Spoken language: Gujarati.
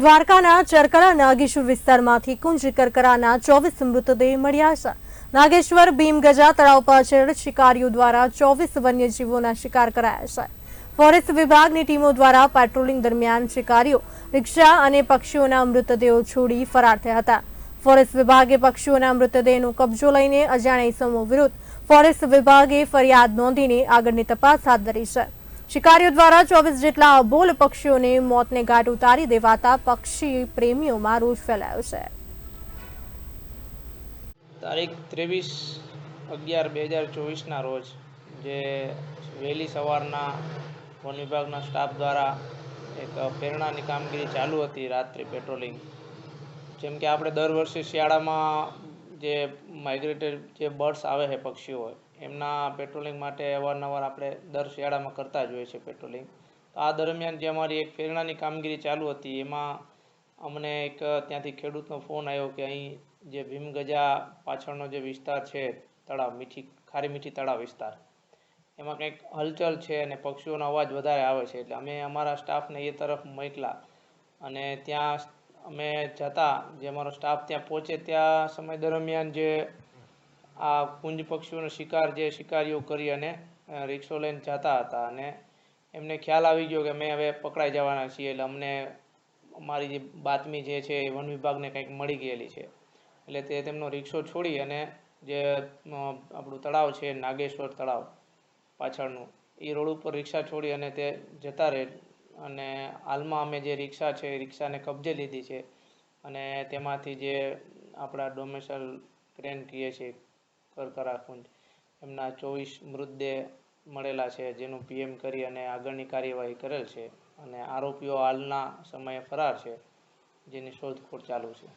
દ્વારકાના ચરકરા નાગેશ્વર વિસ્તારમાંથી કુંજ કરકરાના ચોવીસ મૃતદેહ મળ્યા છે. નાગેશ્વર ભીમગજા તળાવ પાછળ શિકારીઓ દ્વારા ચોવીસ વન્યજીવોના શિકાર કરાયા છે. ફોરેસ્ટ વિભાગની ટીમો દ્વારા પેટ્રોલિંગ દરમિયાન શિકારીઓ, રિક્ષા અને પક્ષીઓના મૃતદેહો છોડી ફરાર થયા હતા. ફોરેસ્ટ વિભાગે પક્ષીઓના મૃતદેહનો કબજો લઈને અજાણ્યા ઇસમો વિરુદ્ધ ફોરેસ્ટ વિભાગે ફરિયાદ નોંધીને આગળની તપાસ હાથ ધરી છે. શિકારીઓ દ્વારા ચોવીસ જેટલા અબોલ પક્ષીઓને મોતને ઘાટ ઉતારી દેવાતા પક્ષી પ્રેમીઓમાં રોષ ફેલાયો છે. તારીખ ત્રેવીસ અગિયાર બે હજાર ચોવીસના રોજ જે વહેલી સવારના વન વિભાગના સ્ટાફ દ્વારા એક પ્રેરણાની કામગીરી ચાલુ હતી રાત્રિ પેટ્રોલિંગ. જેમ કે આપણે દર વર્ષે શિયાળામાં જે માઇગ્રેટેડ જે બર્ડ્સ આવે છે પક્ષીઓ એમના પેટ્રોલિંગ માટે અવારનવાર આપણે દર શિયાળામાં કરતા જ હોય છે પેટ્રોલિંગ તો આ દરમિયાન જે અમારી એક પ્રેરણાની કામગીરી ચાલુ હતી, એમાં અમને એક ત્યાંથી ખેડૂતનો ફોન આવ્યો કે અહીં જે ભીમગજા પાછળનો જે વિસ્તાર છે, તળાવ, મીઠી, ખારી મીઠી તળાવ વિસ્તાર, એમાં કંઈક હલચલ છે અને પક્ષીઓનો અવાજ વધારે આવે છે. એટલે અમે અમારા સ્ટાફને એ તરફ મોકલા અને ત્યાં અમે જતા, જે અમારો સ્ટાફ ત્યાં પહોંચે ત્યાં સમય દરમિયાન જે આ કુંજ પક્ષીઓનો શિકાર જે શિકારીઓ કરી અને રિક્ષો લઈને જતા હતા અને એમને ખ્યાલ આવી ગયો કે મેં હવે પકડાઈ જવાના છીએ એટલે અમને અમારી જે બાતમી જે છે એ વન વિભાગને કંઈક મળી ગયેલી છે. એટલે તે તેમનો રિક્ષો છોડી અને જે આપણું તળાવ છે નાગેશ્વર તળાવ પાછળનું, એ રોડ ઉપર રિક્ષા છોડી અને તે જતા રહે. અને હાલમાં અમે જે રિક્ષા છે એ રિક્ષાને કબજે લીધી છે અને તેમાંથી જે આપણા ડોમેસલ ક્રેન કહીએ છીએ કરકરા કુંજ એમના ચોવીસ મૃતદેહ મળેલા છે, જેનું પીએમ કરી અને આગળની કાર્યવાહી કરેલ છે અને આરોપીઓ હાલના સમયે ફરાર છે, જેની શોધખોળ ચાલુ છે.